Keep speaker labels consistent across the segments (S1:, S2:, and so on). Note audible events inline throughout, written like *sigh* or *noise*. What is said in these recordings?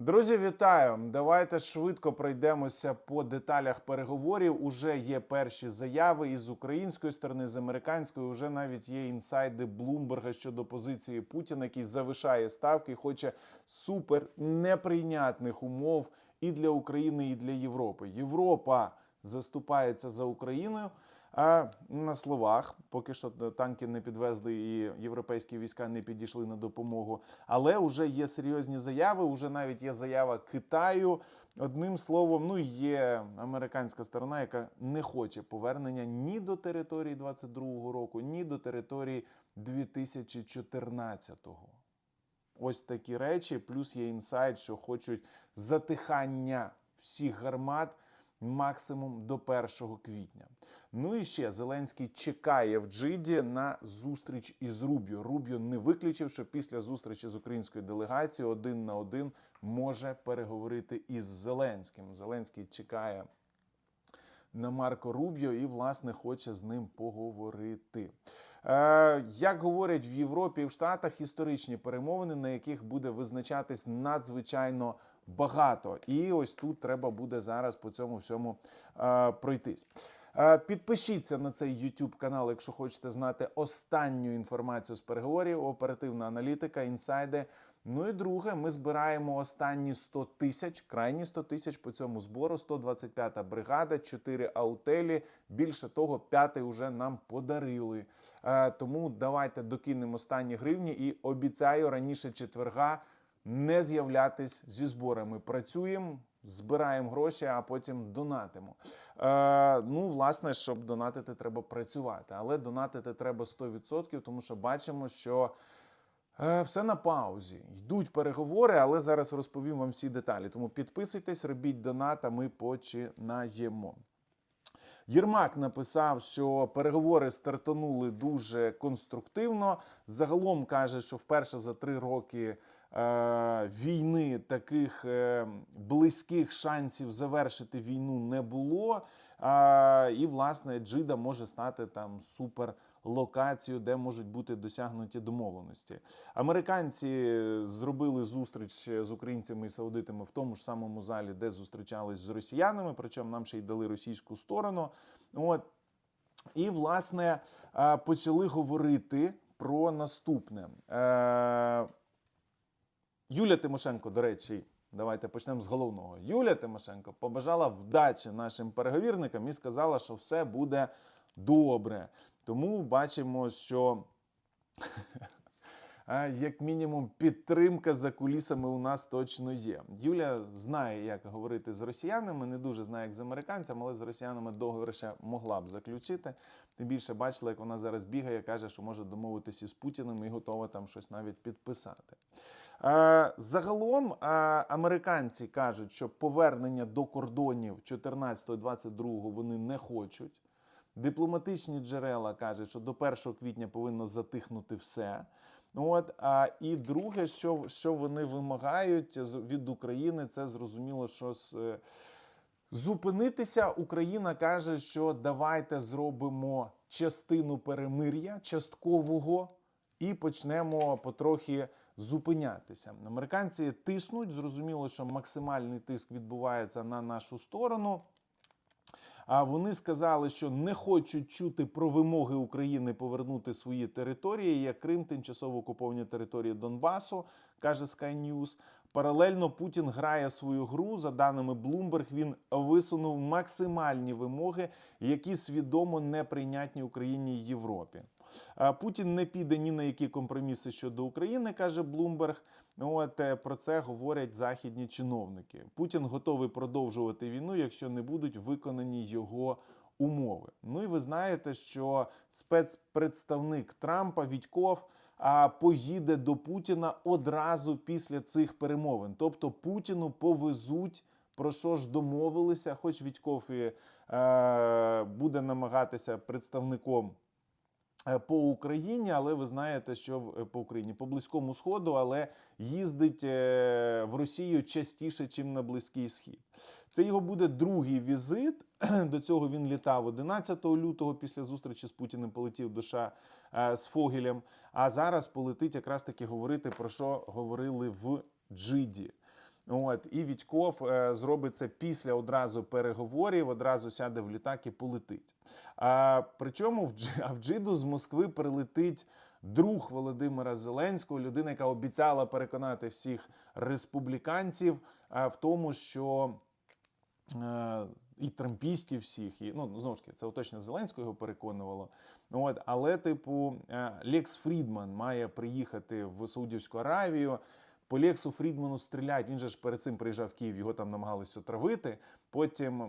S1: Друзі, вітаю! Давайте швидко пройдемося по деталях переговорів. Уже є перші заяви із української сторони, з американської. Уже навіть є інсайди Блумберга щодо позиції Путіна, який завишає ставки, хоче супер неприйнятних умов і для України, і для Європи. Європа заступається за Україною. А на словах, поки що танки не підвезли і європейські війська не підійшли на допомогу. Але вже є серйозні заяви. Вже навіть є заява Китаю. Одним словом, ну є американська сторона, яка не хоче повернення ні до території 22-го року, ні до території 2014-го. Ось такі речі. Плюс є інсайт, що хочуть затихання всіх гармат максимум до 1 квітня. Ну і ще Зеленський чекає в Джиді на зустріч із Рубіо. Рубіо не виключив, що після зустрічі з українською делегацією один на один може переговорити із Зеленським. Зеленський чекає. На Марко Рубіо і, власне, хоче з ним поговорити. Е, як говорять в Європі і в Штатах, історичні перемовини, на яких буде визначатись надзвичайно багато. І ось тут треба буде зараз по цьому всьому е, пройтись. Е, Підпишіться на цей YouTube канал, якщо хочете знати останню інформацію з переговорів, оперативна аналітика, інсайди. Ну і друге, ми збираємо останні 100 тисяч, крайні 100 тисяч по цьому збору. 125-та бригада, 4 аутелі. Більше того, п'ятий вже нам подарили. Е, тому давайте докинемо останні гривні і обіцяю раніше четверга не з'являтись зі зборами. Працюємо. Збираємо гроші, а потім донатимо. Е, ну, власне, щоб донатити, треба працювати. Але донатити треба 100%, тому що бачимо, що е, все на паузі. Йдуть переговори, але зараз розповім вам всі деталі. Тому підписуйтесь, робіть донат, а ми починаємо. Єрмак написав, що переговори стартанули дуже конструктивно. Загалом каже, що вперше за три роки війни таких е, близьких шансів завершити війну не було. Е, і, власне, Джида може стати там супер локацією, де можуть бути досягнуті домовленості. Американці зробили зустріч з українцями і саудитами в тому ж самому залі, де зустрічались з росіянами. Причому нам ще й дали російську сторону. От і власне е, почали говорити про наступне. Юля Тимошенко, до речі, давайте почнемо з головного. Юля Тимошенко побажала вдачі нашим переговірникам і сказала, що все буде добре. Тому бачимо, що. *laughs* Як мінімум, підтримка за кулісами у нас точно є. Юля знає, як говорити з росіянами, не дуже знає, як з американцями, але з росіянами договір ще могла б заключити. Тим більше бачила, як вона зараз бігає, каже, що може домовитися з Путіним і готова там щось навіть підписати. Е, Загалом е, американці кажуть, що повернення до кордонів 14-22 вони не хочуть. Дипломатичні джерела кажуть, що до 1 квітня повинно затихнути все. От а і друге, що що вони вимагають від України, це зрозуміло, що з, е, зупинитися. Україна каже, що давайте зробимо частину перемир'я часткового і почнемо потрохи зупинятися. Американці тиснуть. Зрозуміло, що максимальний тиск відбувається на нашу сторону. А вони сказали, що не хочуть чути про вимоги України повернути свої території, як Крим, тимчасово окуповані території Донбасу, каже Sky News. Паралельно Путін грає свою гру. За даними Bloomberg, він висунув максимальні вимоги, які свідомо неприйнятні Україні і Європі. Путін не піде ні на які компроміси щодо України, каже Блумберг. От е, про це говорять західні чиновники. Путін готовий продовжувати війну, якщо не будуть виконані його умови. Ну і ви знаєте, що спецпредставник Трампа Відьков а, поїде до Путіна одразу після цих перемовин. Тобто Путіну повезуть. Про що ж домовилися, хоч Відьков і е, буде намагатися представником по Україні, але ви знаєте, що е, по Україні по близькому сходу, але їздить е, в Росію частіше, ніж на Близький Схід. Це його буде другий візит. *clears throat* До цього він літав 11 лютого після зустрічі з Путіним. Полетів до США е, з Фогелем. А зараз полетить якраз таки говорити про що говорили в Джиді. От і Вітьков е, зробить це після одразу переговорів, одразу сяде в літак і полетить. А причому в Дж- а з Москви прилетить друг Володимира Зеленського, людина, яка обіцяла переконати всіх республіканців в тому, що е, і трампістів всіх, і ну знову ж таки, це уточнення Зеленського його переконувало. От, але, типу, е, Лекс Фрідман має приїхати в Саудівську Аравію. По Лексу Фрідману стріляють. Він же ж перед цим приїжджав в Київ, його там намагалися отравити. Потім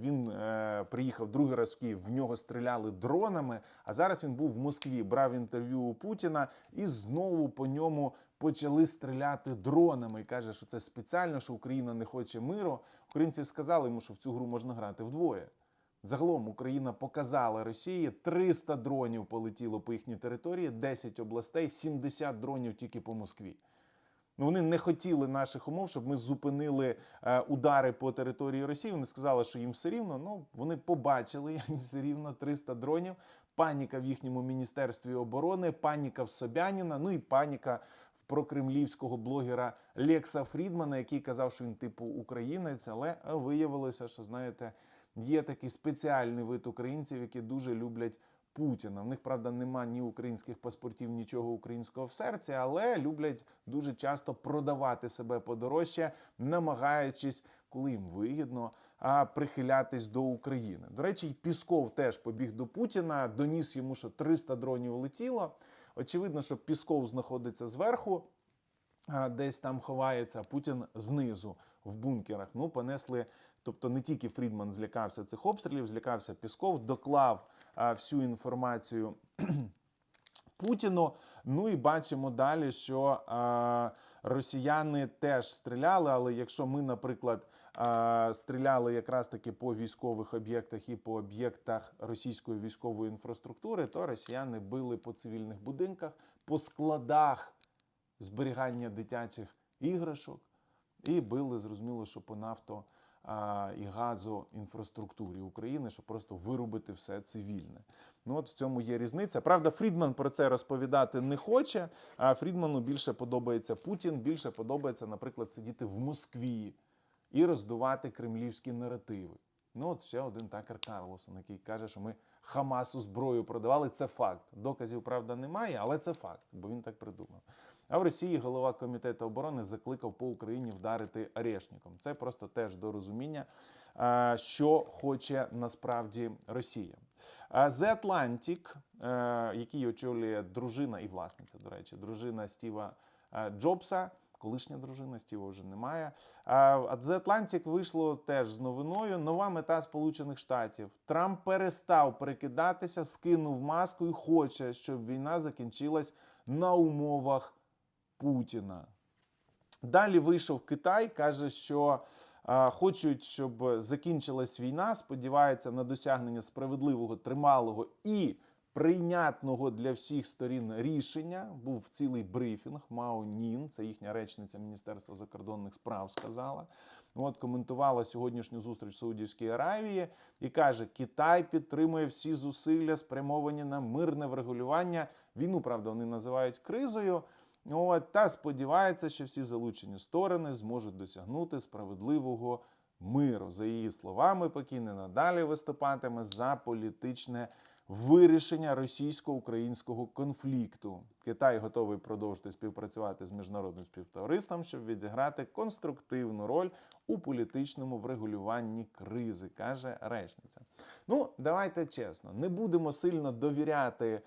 S1: він е, приїхав другий раз в Київ, в нього стріляли дронами. А зараз він був в Москві, брав інтерв'ю у Путіна і знову по ньому почали стріляти дронами. І каже, що це спеціально, що Україна не хоче миру. Українці сказали йому, що в цю гру можна грати вдвоє. Загалом Україна показала Росії 300 дронів полетіло по їхній території, 10 областей, 70 дронів тільки по Москві. Ну, вони не хотіли наших умов, щоб ми зупинили е, удари по території Росії. Вони сказали, що їм все рівно. Ну вони побачили *laughs* їм все рівно 300 дронів. Паніка в їхньому міністерстві оборони, паніка в Собяніна, ну і паніка в прокремлівського блогера Лекса Фрідмана, який казав, що він типу українець, але виявилося, що знаєте, є такий спеціальний вид українців, які дуже люблять Путіна. В них, правда, нема ні українських паспортів, нічого українського в серці, але люблять дуже часто продавати себе подорожче, намагаючись, коли їм вигідно, а прихилятись до України. До речі, і Пісков теж побіг до Путіна, доніс йому, що 300 дронів летіло. Очевидно, що Пісков знаходиться зверху, десь там ховається, Путін знизу в бункерах. Ну, понесли. Тобто не тільки Фрідман злякався цих обстрілів, злякався Пісков, доклав всю інформацію *clears throat* Путіну. Ну і бачимо далі, що росіяни теж стріляли. Але якщо ми, наприклад, стріляли якраз таки по військових об'єктах і по об'єктах російської військової інфраструктури, то росіяни били по цивільних будинках, по складах зберігання дитячих іграшок і били, зрозуміло, що по нафто і газоінфраструктурі України, щоб просто вирубити все цивільне. Ну от в цьому є різниця. Правда, Фрідман про це розповідати не хоче. А Фрідману більше подобається Путін, більше подобається, наприклад, сидіти в Москві і роздувати кремлівські наративи. Ну, от ще один такер Карлосон, який каже, що ми Хамасу зброю продавали. Це факт. Доказів, правда, немає, але це факт, бо він так придумав. А в Росії голова комітету оборони закликав по Україні вдарити арешником. Це просто теж до розуміння, що хоче насправді Росія. The Atlantic, е, який очолює дружина і власниця, до речі, дружина Стіва е, Джобса. Колишня дружина Стіва вже немає. А The Atlantic вийшло теж з новиною. Нова мета Сполучених Штатів. Трамп перестав перекидатися, скинув маску і хоче, щоб війна закінчилась на умовах Путіна. Далі вийшов Китай, каже, що а, хочуть, щоб закінчилась війна, сподівається на досягнення справедливого, трималого і прийнятного для всіх сторін рішення. Був цілий брифінг. Мао Нін, це їхня речниця Міністерства закордонних справ, сказала. От коментувала сьогоднішню зустріч в Саудівській Аравії і каже: Китай підтримує всі зусилля, спрямовані на мирне врегулювання. Війну, правда, вони називають кризою. От, та сподівається, що всі залучені сторони зможуть досягнути справедливого миру. За її словами, Пекін і надалі виступатиме за політичне вирішення російсько-українського конфлікту. Китай готовий продовжити співпрацювати з міжнародним співтовариством, щоб відіграти конструктивну роль у політичному врегулюванні кризи, каже речниця. Ну, давайте чесно, не будемо сильно довіряти е,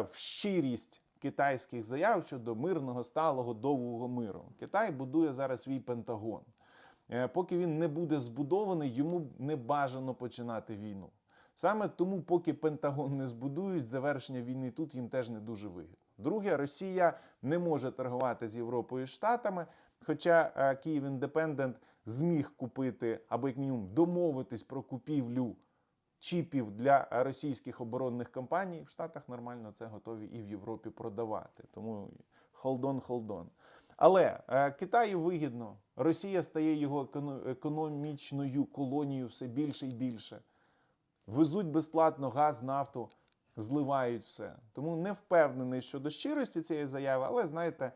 S1: в щирість китайських заяв щодо мирного сталого довгого миру. Китай будує зараз свій пентагон. Е, Поки він не буде збудований, йому не бажано починати війну. Саме тому, поки Пентагон не збудують, завершення війни тут їм теж не дуже вигідно. Друге, Росія не може торгувати з Європою і Штатами. Хоча е, Київ Індепендент зміг купити або як мінімум домовитись про купівлю чіпів для російських оборонних компаній, в Штатах нормально це готові і в Європі продавати. Тому hold on. Але е, Китаю вигідно, Росія стає його економічною колонією все більше і більше. Везуть безплатно газ, нафту, зливають все. Тому не впевнений щодо щирості цієї заяви, але знаєте,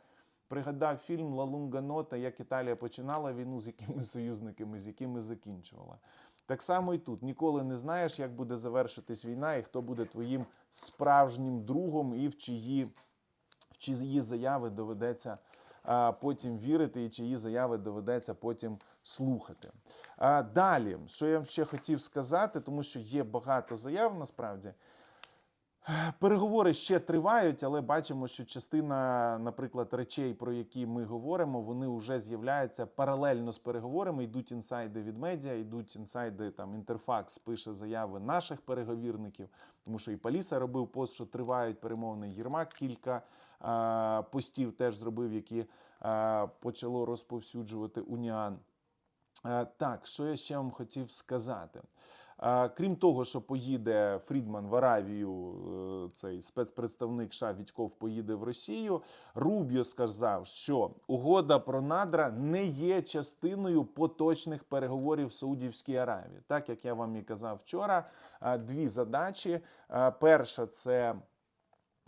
S1: Пригадав фільм Ла Лунга Нота, як Італія починала війну, з якими союзниками, з якими закінчувала. Так само і тут ніколи не знаєш, як буде завершитись війна, і хто буде твоїм справжнім другом, і в чиї, в чиї заяви доведеться а, потім вірити, і чиї заяви доведеться потім слухати. А, далі, що я ще хотів сказати, тому що є багато заяв насправді. Переговори ще тривають, але бачимо, що частина, наприклад, речей, про які ми говоримо, вони вже з'являються паралельно з переговорами. Йдуть інсайди від медіа, йдуть інсайди. Там інтерфакс пише заяви наших переговірників, тому що і Паліса робив пост, що тривають перемовини. Єрмак кілька а, постів теж зробив, які а, почало розповсюджувати Уніан. А, так, що я ще вам хотів сказати. Крім того, що поїде Фрідман в Аравію, е, цей спецпредставник США Вітьков поїде в Росію. Рубіо сказав, що угода про надра не є частиною поточних переговорів в Саудівській Аравії. Так як я вам і казав вчора, дві задачі. Перша це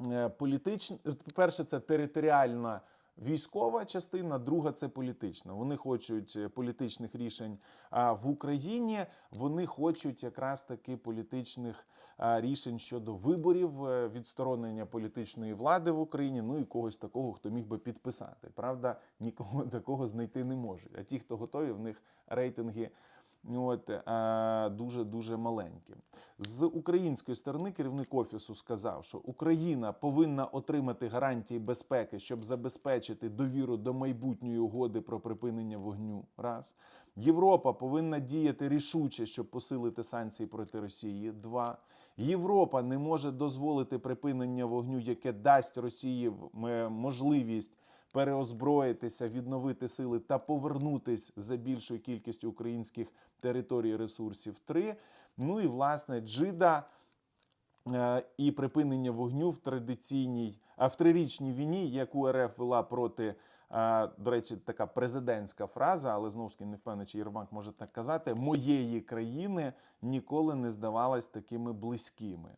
S1: е, політична, перше, це територіальна. Військова частина, друга це політична. Вони хочуть е, політичних рішень в Україні. Вони хочуть якраз таки політичних рішень щодо виборів, е, відсторонення політичної влади в Україні. Ну і когось такого, хто міг би підписати. Правда, нікого *laughs* такого знайти не можуть. А ті, хто готові, в них рейтинги. От дуже дуже маленькі. З української сторони керівник офісу сказав, що Україна повинна отримати гарантії безпеки, щоб забезпечити довіру до майбутньої угоди про припинення вогню. Раз Європа повинна діяти рішуче, щоб посилити санкції проти Росії. Два Європа не може дозволити припинення вогню, яке дасть Росії можливість переозброїтися, відновити сили та повернутись за більшою кількістю українських територій ресурсів. Три. Ну і власне Джида е, і припинення вогню в традиційній, а в трирічній війні, яку РФ вела проти. е, До речі, така президентська фраза, але знову ж таки не впевнений, чи Єрмак може так казати. Моєї країни ніколи не здавалась такими близькими.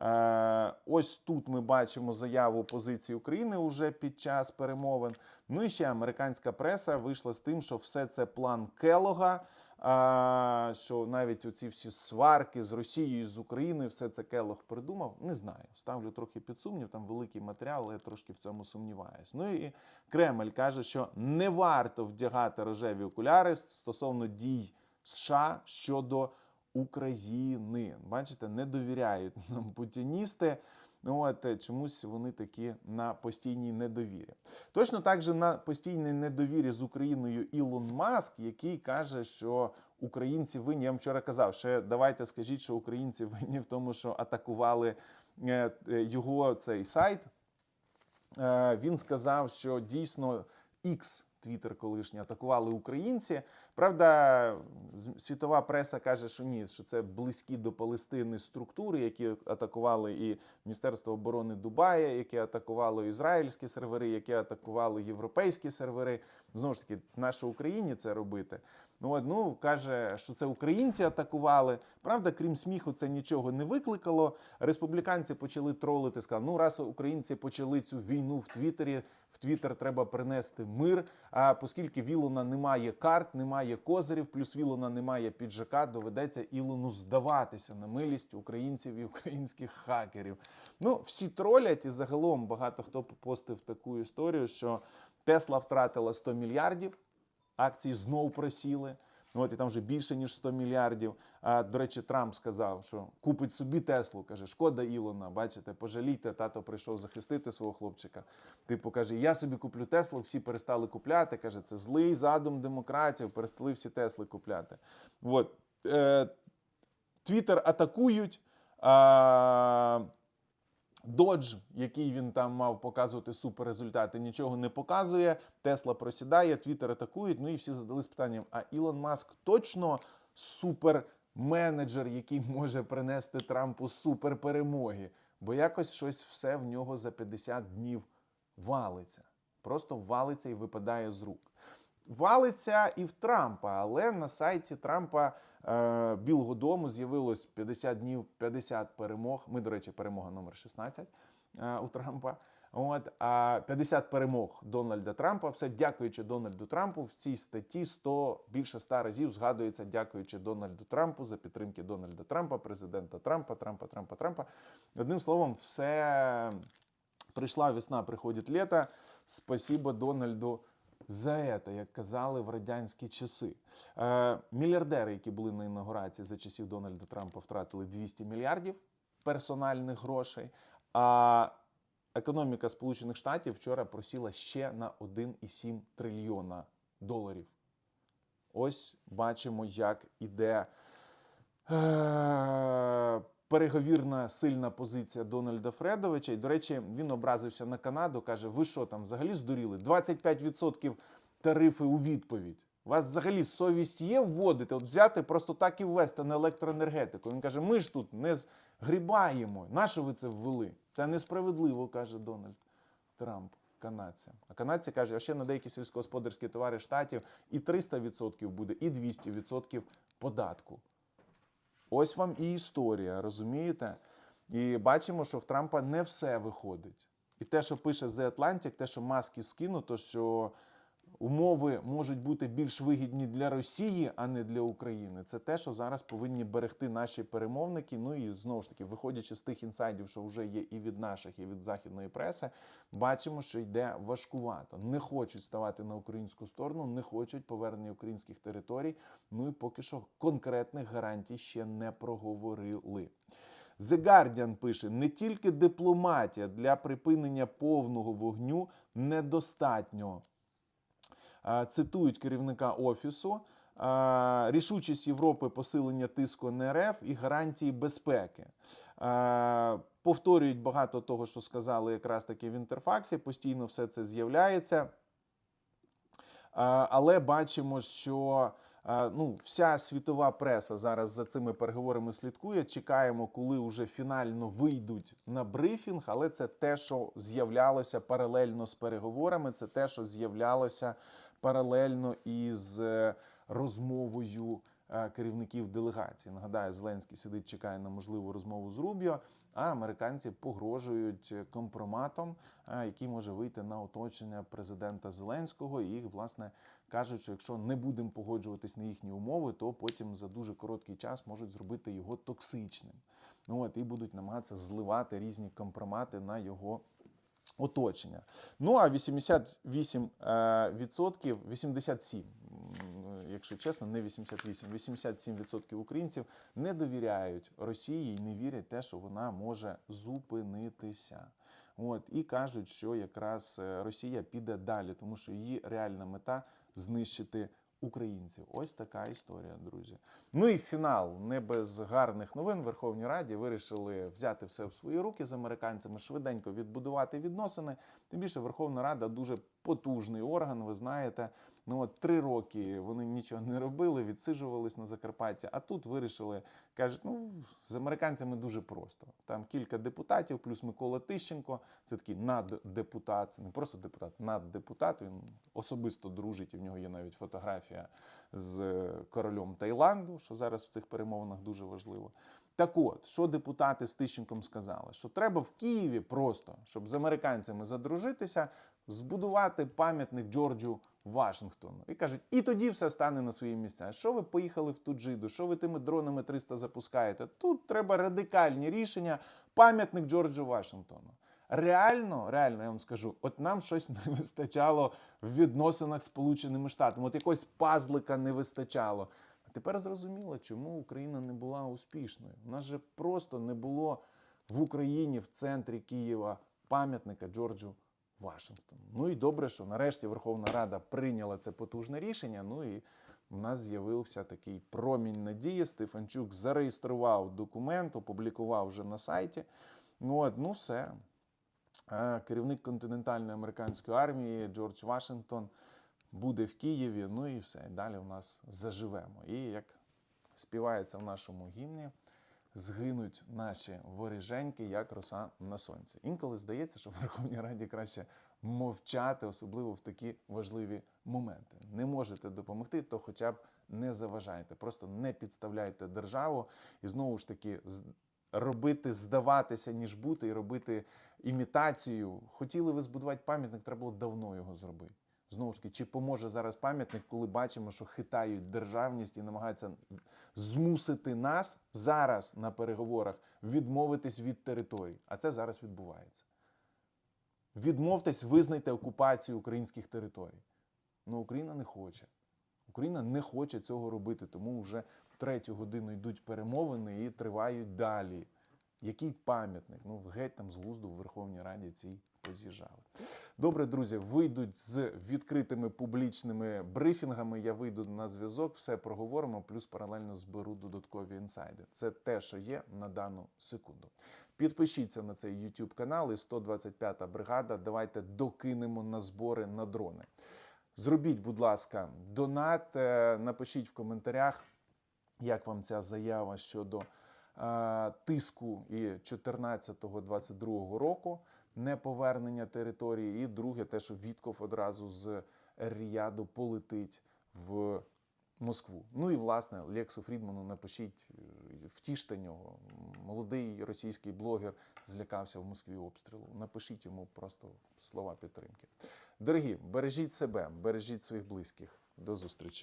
S1: Е, Ось тут ми бачимо заяву позиції України уже під час перемовин. Ну і ще американська преса вийшла з тим, що все це план Келога. А, що навіть оці всі сварки з Росією, з Україною, все це Келог придумав. Не знаю. Ставлю трохи під сумнів. Там великий матеріал, але я трошки в цьому сумніваюсь. Ну і Кремль каже, що не варто вдягати рожеві окуляри стосовно дій США щодо України. Бачите, не довіряють *laughs* нам путіністи. От е, чомусь вони такі на постійній недовірі. Точно так же на постійній недовірі з Україною Ілон Маск, який каже, що українці винні. Я вам вчора казав, ще давайте скажіть, що українці *laughs* винні в тому, що атакували е, е, його цей сайт. Він сказав, що дійсно X, Твіттер колишній, атакували українці. Правда, світова преса каже, що ні, що це близькі до Палестини структури, які атакували і Міністерство оборони Дубая, які атакувало ізраїльські сервери, які атакували європейські сервери. Знову ж таки, наше Україні це робити. Ну, от, ну каже, що це українці атакували. Правда, крім сміху, це нічого не викликало. Республіканці почали тролити. Сказали, ну раз українці почали цю війну в Твіттері, в Твіттер треба принести мир. А оскільки Вілона немає карт, немає козирів, плюс Вілона немає піджака, доведеться Ілону здаватися на милість українців і українських хакерів. Ну, всі тролять, і загалом багато хто постив таку історію, що Тесла втратила 100 мільярдів акції знов просіли. Ну, От і там вже більше ніж 100 мільярдів. А до речі, Трамп сказав, що купить собі Теслу. каже, шкода Ілона. Бачите, пожалійте, тато прийшов захистити свого хлопчика. Типу каже, я собі куплю Теслу, всі перестали купляти. каже, це злий задум демократів, перестали всі Тесли купляти. От. Е, Твіттер атакують. А, Додж, який він там мав показувати суперрезультати, нічого не показує. Тесла просідає, Твіттер атакують. Ну і всі задались питанням: а Ілон Маск точно суперменеджер, який може принести Трампу суперперемоги? Бо якось щось все в нього за 50 днів валиться. Просто валиться і випадає з рук. Валиться і в Трампа, але на сайті Трампа е, Білого Дому з'явилось 50 днів, 50 перемог. Ми, до речі, перемога номер 16 е, у Трампа. От а 50 перемог Дональда Трампа. Все дякуючи Дональду Трампу. В цій статті 100, більше 100 разів згадується, дякуючи Дональду Трампу за підтримки Дональда Трампа, президента Трампа, Трампа, Трампа, Трампа. Одним словом, все прийшла весна, приходить літо. Спасибо Дональду за це, як казали в радянські часи. Е, мільярдери, які були на інаугурації за часів Дональда Трампа, втратили 200 мільярдів персональних грошей. А економіка Сполучених Штатів вчора просіла ще на 1,7 трильйона доларів. Ось бачимо, як іде е, переговірна сильна позиція Дональда Фредовича. І, до речі, він образився на Канаду. каже: ви що там взагалі здуріли? 25% тарифи у відповідь. У вас взагалі совість є вводити, от взяти просто так і ввести на електроенергетику. Він каже: ми ж тут не згрібаємо. Нащо ви це ввели? Це несправедливо, каже Дональд Трамп канадцям. А канадці кажуть, а ще на деякі сільськогосподарські товари штатів і 300% буде, і 200% податку. Ось вам і історія, розумієте? І бачимо, що в Трампа не все виходить. І те, що пише The Atlantic, те, що маски скинуто, що умови можуть бути більш вигідні для Росії, а не для України. Це те, що зараз повинні берегти наші перемовники. Ну і знову ж таки, виходячи з тих інсайдів, що вже є і від наших, і від західної преси, бачимо, що йде важкувато. Не хочуть ставати на українську сторону, не хочуть повернення українських територій. Ну і поки що конкретних гарантій ще не проговорили. The Guardian пише: не тільки дипломатія для припинення повного вогню недостатньо. А, Цитують керівника офісу. Рішучість Європи посилення тиску на РФ і гарантії безпеки. Повторюють багато того, що сказали якраз таки в інтерфаксі. Постійно все це з'являється. Але бачимо, що ну, вся світова преса зараз за цими переговорами слідкує. Чекаємо, коли вже фінально вийдуть на брифінг. Але це те, що з'являлося паралельно з переговорами. Це те, що з'являлося паралельно із е, розмовою е, керівників делегації. Нагадаю, Зеленський сидить, чекає на можливу розмову з Рубіо. А американці погрожують компроматом, е, який може вийти на оточення президента Зеленського. І їх, власне, кажуть, що якщо не будемо погоджуватись на їхні умови, то потім за дуже короткий час можуть зробити його токсичним. Ну от і будуть намагатися зливати різні компромати на його оточення. Ну а 88 е, відсотків, 87, м, якщо чесно, не 88, 87% українців не довіряють Росії і не вірять те, що вона може зупинитися. От і кажуть, що якраз е, Росія піде далі, тому що її реальна мета знищити українців. Ось така історія, друзі. Ну і фінал не без гарних новин. Верховній Раді вирішили взяти все в свої руки з американцями, швиденько відбудувати відносини. Тим більше Верховна Рада дуже потужний орган. Ви знаєте. Ну от три роки вони нічого не робили, відсиджувались на Закарпатті. А тут вирішили, кажуть, ну з американцями дуже просто. Там кілька депутатів, плюс Микола Тищенко. Це такий наддепутат, не просто депутат, наддепутат. Він особисто дружить, і в нього є навіть фотографія з королем Таїланду, що зараз в цих перемовинах дуже важливо. Так от, що депутати з Тищенком сказали? Що треба в Києві просто, щоб з американцями задружитися, збудувати пам'ятник Джорджу Вашингтону. І кажуть, і тоді все стане на свої місця. Що ви поїхали в Туджиду? Що ви тими дронами 300 запускаєте? Тут треба радикальні рішення. Пам'ятник Джорджу Вашингтону. Реально, реально, я вам скажу, от нам щось *laughs* не вистачало в відносинах з Сполученими Штатами. От якогось пазлика не вистачало. А тепер зрозуміло, чому Україна не була успішною. У нас же просто не було в Україні, в центрі Києва, пам'ятника Джорджу Вашингтону. Ну і добре, що нарешті Верховна Рада прийняла це потужне рішення. Ну і в нас з'явився такий промінь надії. Стефанчук зареєстрував документ, опублікував вже на сайті. Ну, от, ну все. Е, Керівник континентальної американської армії Джордж Вашингтон буде в Києві. Ну і все. Далі в нас заживемо. І як співається в нашому гімні, згинуть наші воріженьки, як роса на сонці. Інколи здається, що в Верховній Раді краще мовчати, особливо в такі важливі моменти. Не можете допомогти, то хоча б не заважайте. Просто не підставляйте державу. І знову ж таки, робити, здаватися, ніж бути, і робити імітацію. Хотіли ви збудувати пам'ятник, треба було давно його зробити. Знову ж таки, чи поможе зараз пам'ятник, коли бачимо, що хитають державність і намагаються змусити нас зараз на переговорах відмовитись від територій. А це зараз відбувається. Відмовтесь, визнайте окупацію українських територій. Ну, Україна не хоче. Україна не хоче цього робити, тому вже третю годину йдуть перемовини і тривають далі. Який пам'ятник? Ну, геть там з глузду в Верховній Раді цій поз'їжджали. Добре, друзі, вийдуть з відкритими публічними брифінгами. Я вийду на зв'язок, все проговоримо, плюс паралельно зберу додаткові інсайди. Це те, що є на дану секунду. Підпишіться на цей YouTube канал і 125-та бригада. Давайте докинемо на збори на дрони. Зробіть, будь ласка, донат. е, Напишіть в коментарях, як вам ця заява щодо е, тиску і 14-22 року неповернення території. І друге, те, що Вітков одразу з Ріяду полетить в Москву. Ну і власне Лексу Фрідману напишіть, е, втіште нього. Молодий російський блогер злякався в Москві обстрілу. Напишіть йому просто слова підтримки. Дорогі, бережіть себе, бережіть своїх близьких. До зустрічі.